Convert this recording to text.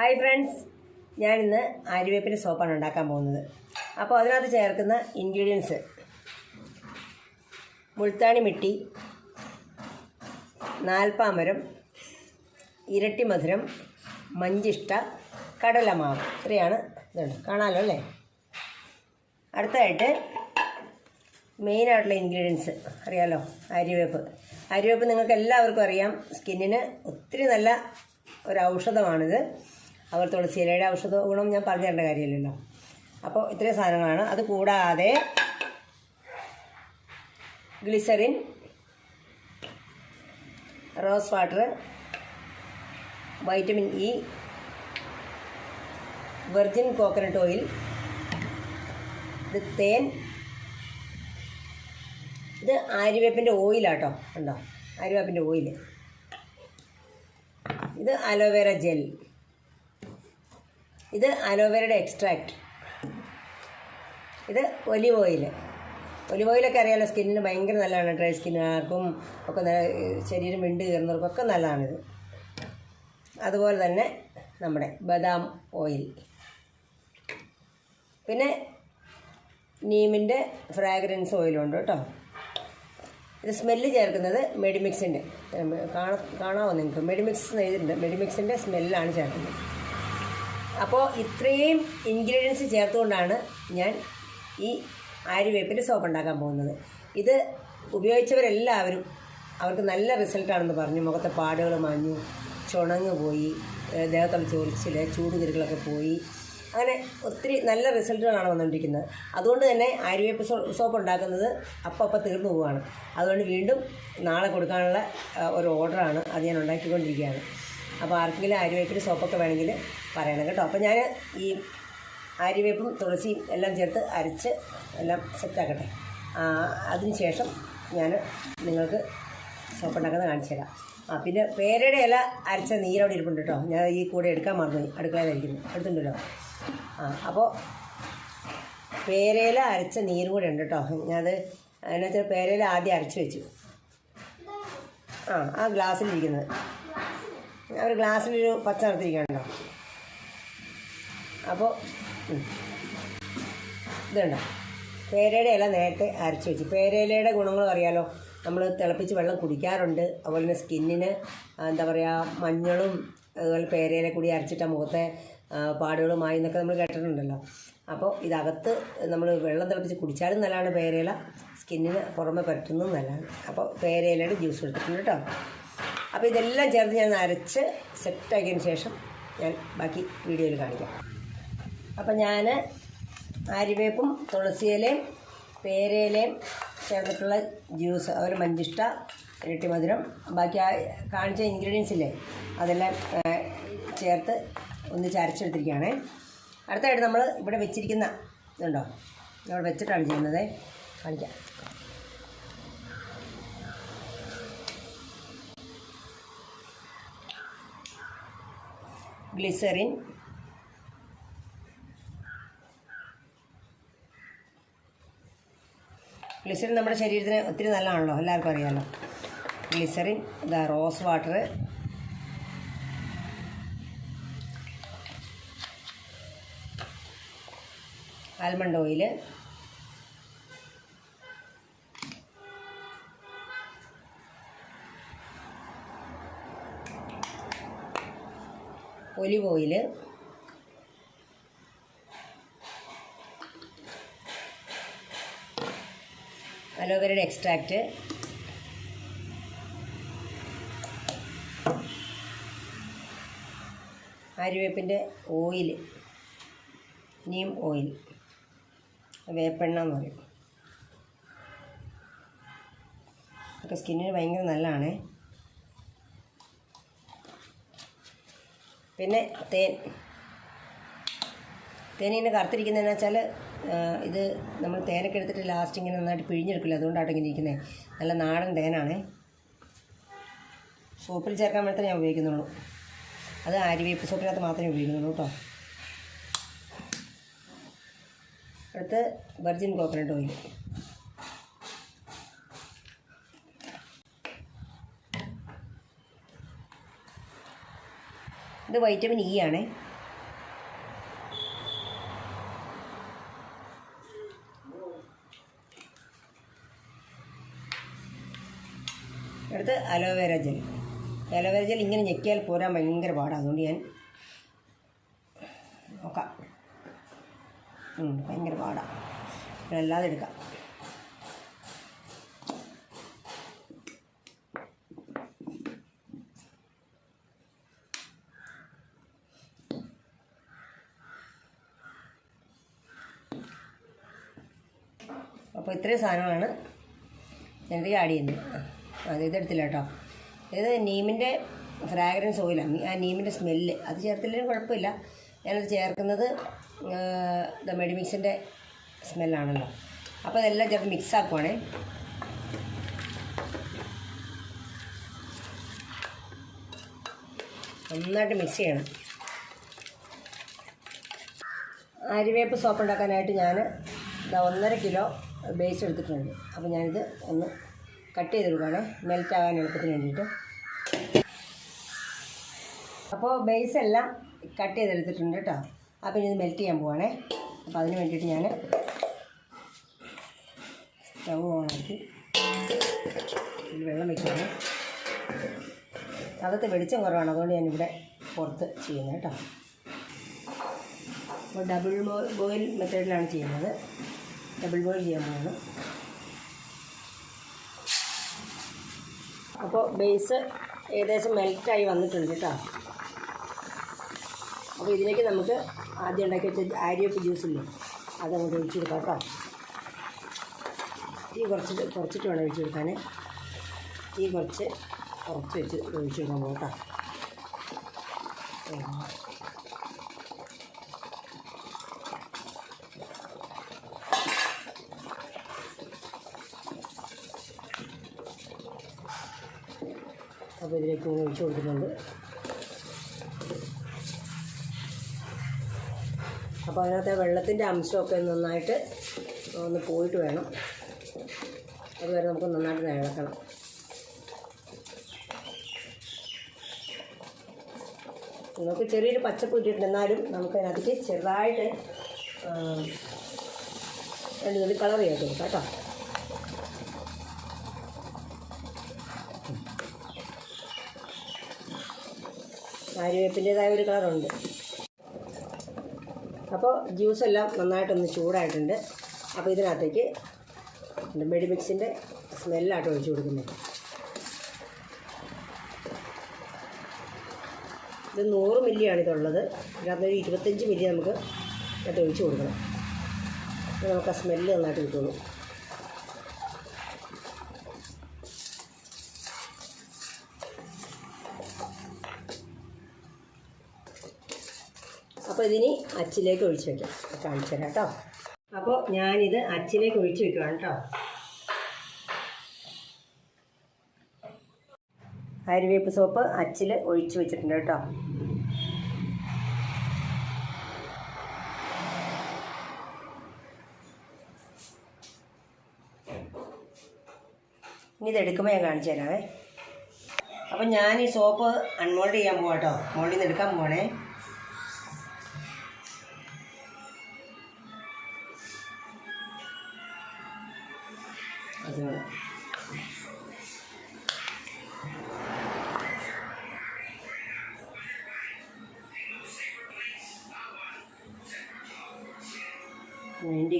Hi friends. ഞാനിന്ന് ആര്യവേപ്പിന്റെ സോപ്പാണ് ഉണ്ടാക്കാൻ പോകുന്നത്. അപ്പോൾ അതിനകത്ത് ചേർക്കുന്ന ഇൻഗ്രീഡിയൻസ് മുൾത്താണി മിട്ടി നാൽപ്പാമരം ഇരട്ടി മധുരം മഞ്ചിഷ്ട കടലമാവ്. ഇത്രയാണ് ഇതുണ്ട്. കാണാമല്ലോ അല്ലേ? അടുത്തതായിട്ട് മെയിനായിട്ടുള്ള ഇൻഗ്രീഡിയൻസ് അറിയാലോ? അരിവേപ്പ്. അരിവേപ്പ് നിങ്ങൾക്ക് എല്ലാവർക്കും അറിയാം. സ്കിന്നിന് ഒത്തിരി നല്ല ഒരു ഔഷധമാണിത്. അവർ തുളസിയിലയുടെ ഔഷധ ഗുണം ഞാൻ പറഞ്ഞു തരേണ്ട കാര്യമില്ലല്ലോ. അപ്പോൾ ഇത്രയും സാധനങ്ങളാണ്. അത് കൂടാതെ glycerin rose water vitamin E virgin coconut oil ഇത് തേൻ ഇത് ആര്യവേപ്പിന്റെ ഓയിലാട്ടോ ഉണ്ടോ ആര്യവേപ്പിന്റെ ഓയിൽ ഇത് അലോവേര ജെൽ ഇത് അലോവേരയുടെ എക്സ്ട്രാക്റ്റ് ഇത് ഒലിവ് ഓയിൽ ഒലിവ് ഓയിലൊക്കെ അറിയാലോ സ്കിന്നിന് ഭയങ്കര നല്ലതാണ്. ഡ്രൈ സ്കിന്നുകാർക്കും ഒക്കെ നല്ല ശരീരം വിണ്ട് കയറുന്നവർക്കൊക്കെ നല്ലതാണിത്. അതുപോലെ തന്നെ നമ്മുടെ ബദാം ഓയിൽ. പിന്നെ നീമിന്റെ ഫ്രാഗ്രൻസ് ഓയിലുണ്ട് കേട്ടോ. ഇത് സ്മെല്ല് ചേർക്കുന്നത് മെഡിമിക്സിന്റെ കാണാ കാണാമോ നിങ്ങൾക്ക്? മെഡിമിക്സ് എഴുതിയിട്ടുണ്ട്. മെഡിമിക്സിന്റെ സ്മെല്ലാണ് ചേർക്കുന്നത്. അപ്പോൾ ഇത്രയും ഇൻഗ്രീഡിയൻസ് ചേർത്തുകൊണ്ടാണ് ഞാൻ ഈ ആര്യവേപ്പിന്റെ സോപ്പ് ഉണ്ടാക്കാൻ പോകുന്നത്. ഇത് ഉപയോഗിച്ചവരെല്ലാവരും അവർക്ക് നല്ല റിസൾട്ടാണെന്ന് പറഞ്ഞു. മുഖത്തെ പാടുകൾ മാഞ്ഞു ചുണങ്ങ് പോയി ദേഹത്തുള്ള ചൊറിച്ചിൽ ചൂടുതിരുകളൊക്കെ പോയി. അങ്ങനെ ഒത്തിരി നല്ല റിസൾട്ടുകളാണ് വന്നുകൊണ്ടിരിക്കുന്നത്. അതുകൊണ്ട് തന്നെ ആര്യവേപ്പ് സോപ്പ് ഉണ്ടാക്കുന്നത് അപ്പം അപ്പം തീർന്നു പോവുകയാണ് അതുകൊണ്ട് വീണ്ടും നാളെ കൊടുക്കാനുള്ള ഒരു ഓർഡറാണ് അത് ഞാൻ ഉണ്ടാക്കിക്കൊണ്ടിരിക്കുകയാണ്. അപ്പോൾ ആർക്കെങ്കിലും ആര്യവേപ്പിന്റെ സോപ്പൊക്കെ വേണമെങ്കിൽ പറയണം കേട്ടോ. അപ്പോൾ ഞാൻ ഈ ആര്യവേപ്പും തുളസിയും എല്ലാം ചേർത്ത് അരച്ച് എല്ലാം സെറ്റാക്കട്ടെ അതിനുശേഷം ഞാൻ നിങ്ങൾക്ക് സോപ്പ് ഉണ്ടാക്കുന്നത് കാണിച്ചു തരാം. ആ പിന്നെ പേരയുടെ ഇല അരച്ച നീരവിടെ ഇരിപ്പുണ്ട് കേട്ടോ. ഞാൻ ഈ കൂടെ എടുക്കാൻ മറന്നു അടുക്കളയിലായിരിക്കുന്നു എടുത്തുണ്ടല്ലോ ആ അപ്പോൾ പേരയില അരച്ച നീരും കൂടെ ഉണ്ട് കേട്ടോ. ഞാനത് എന്നു വെച്ചാൽ പേരയില ആദ്യം അരച്ച് വെച്ചു. ആ ആ ഗ്ലാസ്സിലിരിക്കുന്നത്. ഒരു ഗ്ലാസ്സിലൊരു പച്ച നിറത്തിരിക്കണല്ലോ അപ്പോൾ ഇതുണ്ട? പേരയുടെ ഇല നേരത്തെ അരച്ച് വെച്ചു. പേരയിലയുടെ ഗുണങ്ങൾ അറിയാലോ? നമ്മൾ തിളപ്പിച്ച് വെള്ളം കുടിക്കാറുണ്ട്. അതുപോലെ തന്നെ സ്കിന്നിന് എന്താ പറയുക മഞ്ഞളും അതുപോലെ പേരയില കൂടി അരച്ചിട്ട മുഖത്തെ പാടുകളുമായി എന്നൊക്കെ നമ്മൾ കേട്ടിട്ടുണ്ടല്ലോ. അപ്പോൾ ഇതകത്ത് നമ്മൾ വെള്ളം തിളപ്പിച്ച് കുടിച്ചാലും നല്ലതാണ് പേരയില. സ്കിന്നിന് പുറമെ പറ്റുന്നതും നല്ലതാണ്. അപ്പോൾ പേരയിലയുടെ ജ്യൂസ് എടുത്തിട്ടുണ്ട് കേട്ടോ. അപ്പോൾ ഇതെല്ലാം ചേർത്ത് ഞാൻ അരച്ച് സെറ്റാക്കിയതിന് ശേഷം ഞാൻ ബാക്കി വീഡിയോയിൽ കാണിക്കാം. അപ്പം ഞാൻ ആര്യവേപ്പും തുളസിയിലയും പേരയിലയും ചേർത്തിട്ടുള്ള ജ്യൂസ് ഒരു മഞ്ചിഷ്ട ഇരട്ടി മധുരം. ബാക്കി ആ കാണിച്ച ഇൻഗ്രീഡിയൻസ് ഇല്ലേ അതെല്ലാം ചേർത്ത് ഒന്ന് ചരച്ചെടുത്തിരിക്കുകയാണേ. അടുത്തായിട്ട് നമ്മൾ ഇവിടെ വെച്ചിരിക്കുന്ന ഇതുണ്ടോ? നമ്മൾ വെച്ചിട്ടാണ് ചെയ്യുന്നത്. കാണിക്കാം. ഗ്ലിസറിൻ ഗ്ലിസറിൻ നമ്മുടെ ശരീരത്തിന് ഒത്തിരി നല്ലതാണല്ലോ എല്ലാവർക്കും അറിയാമല്ലോ ഗ്ലിസറിൻ ഇതാ rose water almond oil olive oil അലോവേരയുടെ extract ആര്യവേപ്പിന്റെ ഓയിൽ നീം ഓയിൽ വേപ്പെണ്ണ എന്ന് പറയും. ഒക്കെ സ്കിന്നിന് ഭയങ്കര നല്ലതാണേ. പിന്നെ തേൻ. തേൻ ഇങ്ങനെ കറുത്തിരിക്കുന്നതെന്ന് വെച്ചാൽ ഇത് നമ്മൾ തേനൊക്കെ എടുത്തിട്ട് ലാസ്റ്റ് ഇങ്ങനെ നന്നായിട്ട് പിഴിഞ്ഞെടുക്കില്ല? അതുകൊണ്ടാണ് ഇങ്ങനെ ഇരിക്കുന്നത് നല്ല നാടൻ തേനാണേ. സോപ്പിൽ ചേർക്കാൻ വേണ്ടി ഞാൻ ഉപയോഗിക്കുന്നുള്ളൂ. അത് ആര്യവേപ്പ് സോപ്പിനകത്ത് മാത്രമേ ഉപയോഗിക്കുന്നുള്ളൂ കേട്ടോ. അടുത്ത് വെർജിൻ കോക്കനട്ട് ഓയിൽ ഇത് വൈറ്റമിൻ ഇ ആണേ. Aloe vera gel aloe vera gel ഇങ്ങനെ ഞെക്കിയാൽ പോരാൻ ഭയങ്കര പാടാണ് അതുകൊണ്ട് ഞാൻ നോക്കാം. ഭയങ്കര പാടാണ് അല്ലാതെ എടുക്കാം. അപ്പോൾ ഇത്രയും സാധനങ്ങളാണ് എനിക്ക് ആഡ് ചെയ്യുന്നത്. അത് ഇതെടുത്തില്ല കേട്ടോ. ഇത് നീമിന്റെ ഫ്രാഗ്രൻസ് ഓയിലാണ് ആ. നീമിന്റെ സ്മെല്ല് അത് ചേർത്തില്ലെങ്കിലും കുഴപ്പമില്ല. ഞാനത് ചേർക്കുന്നത് ദ മെഡിമിക്സിന്റെ സ്മെല്ലാണല്ലോ അപ്പോൾ അതെല്ലാം ചേർത്ത് മിക്സ് ആക്കുവാണേ. നന്നായിട്ട് മിക്സ് ചെയ്യണം. അരിവേപ്പ് സോപ്പ് ഉണ്ടാക്കാനായിട്ട് ഞാൻ ഒന്നര കിലോ ബേസ് എടുത്തിട്ടുണ്ട്. അപ്പോൾ ഞാനിത് ഒന്ന് കട്ട് ചെയ്തെടുക്കുകയാണ് മെൽറ്റ് ആകാൻ എളുപ്പത്തിന് വേണ്ടിയിട്ട്. അപ്പോൾ ബേസ് എല്ലാം കട്ട് ചെയ്തെടുത്തിട്ടുണ്ട് കേട്ടോ അപ്പോൾ ഇനി ഇത് മെൽറ്റ് ചെയ്യാൻ പോവാണേ. അപ്പോൾ അതിന് വേണ്ടിയിട്ട് ഞാൻ സ്റ്റൗ ഓണാക്കി വെള്ളം വയ്ക്കുകയാണ് അകത്ത് വെളിച്ചം കുറവാണ്. അതുകൊണ്ട് ഞാനിവിടെ പുറത്ത് ചെയ്യുന്നത് കേട്ടോ അപ്പോൾ ഡബിൾ ബോയിൽ മെത്തേഡിലാണ് ചെയ്യുന്നത്. ഡബിൾ ബോയിൽ ചെയ്യാൻ പോകുന്നു അപ്പോൾ ബേസ് ഏകദേശം മെൽറ്റായി വന്നിട്ടുണ്ട് കേട്ടോ. അപ്പോൾ ഇതിലേക്ക് നമുക്ക് ആദ്യം ഉണ്ടാക്കി വെച്ച ജ്യൂസ് ജ്യൂസില്ലേ അത് നമുക്ക് ഒഴിച്ചു കൊടുക്കാം കേട്ടോ. തീ കുറച്ചിട്ട് കുറച്ചിട്ട് വേണം ഒഴിച്ചു കൊടുക്കാൻ തീ കുറച്ച് കുറച്ച് വെച്ച് ഒഴിച്ചു കൊടുക്കാൻ പോകാം അപ്പോൾ ഇതിലേക്ക് ഇങ്ങനെ ഒഴിച്ചു കൊടുത്തിട്ടുണ്ട്. അപ്പോൾ അതിനകത്തെ വെള്ളത്തിന്റെ അംശമൊക്കെ നന്നായിട്ട് ഒന്ന് പോയിട്ട് വേണം. അതുവരെ നമുക്ക് നന്നായിട്ട് നിലക്കണം നമുക്ക് ചെറിയൊരു പച്ചപ്പ് കിട്ടിയിട്ടുണ്ട്. എന്നാലും നമുക്ക് അതിനകത്തേക്ക് ചെറുതായിട്ട് രണ്ട് കളർ ചെയ്ത് കൊടുക്കാം കേട്ടോ. ആര്യവേപ്പിന്റേതായ ഒരു കളറുണ്ട്. അപ്പോൾ ജ്യൂസെല്ലാം നന്നായിട്ടൊന്ന് ചൂടായിട്ടുണ്ട്. അപ്പോൾ ഇതിനകത്തേക്ക് മെഡിമിക്സിന്റെ സ്മെല്ലായിട്ട് ഒഴിച്ചു കൊടുക്കുന്നത്. ഇത് നൂറ് മില്ലിയാണ് ഇതുള്ളത്. ഇതിനകത്ത് ഇരുപത്തഞ്ച് മില്ലി നമുക്ക് അത് ഒഴിച്ചു കൊടുക്കണം. അപ്പോൾ നമുക്ക് ആ സ്മെല്ല് നന്നായിട്ട് കിട്ടുള്ളൂ. അപ്പോൾ ഇതിനി അച്ചിലേക്ക് ഒഴിച്ച് വെക്കാം. കാണിച്ചു തരാം കേട്ടോ. അപ്പോൾ ഞാനിത് അച്ചിലേക്ക് ഒഴിച്ച് വെക്കുവാണ് കേട്ടോ. അരുവേപ്പ് സോപ്പ് അച്ചിൽ ഒഴിച്ച് വെച്ചിട്ടുണ്ട് കേട്ടോ. ഇനി ഇതെടുക്കുമ്പോൾ ഞാൻ കാണിച്ചു തരാമേ അപ്പം ഞാൻ ഈ സോപ്പ് അൺമോൾഡ് ചെയ്യാൻ പോവാട്ടോ മോൾഡിൽ നിന്ന് എടുക്കാൻ പോവാണേ. അത് വേണ്ടി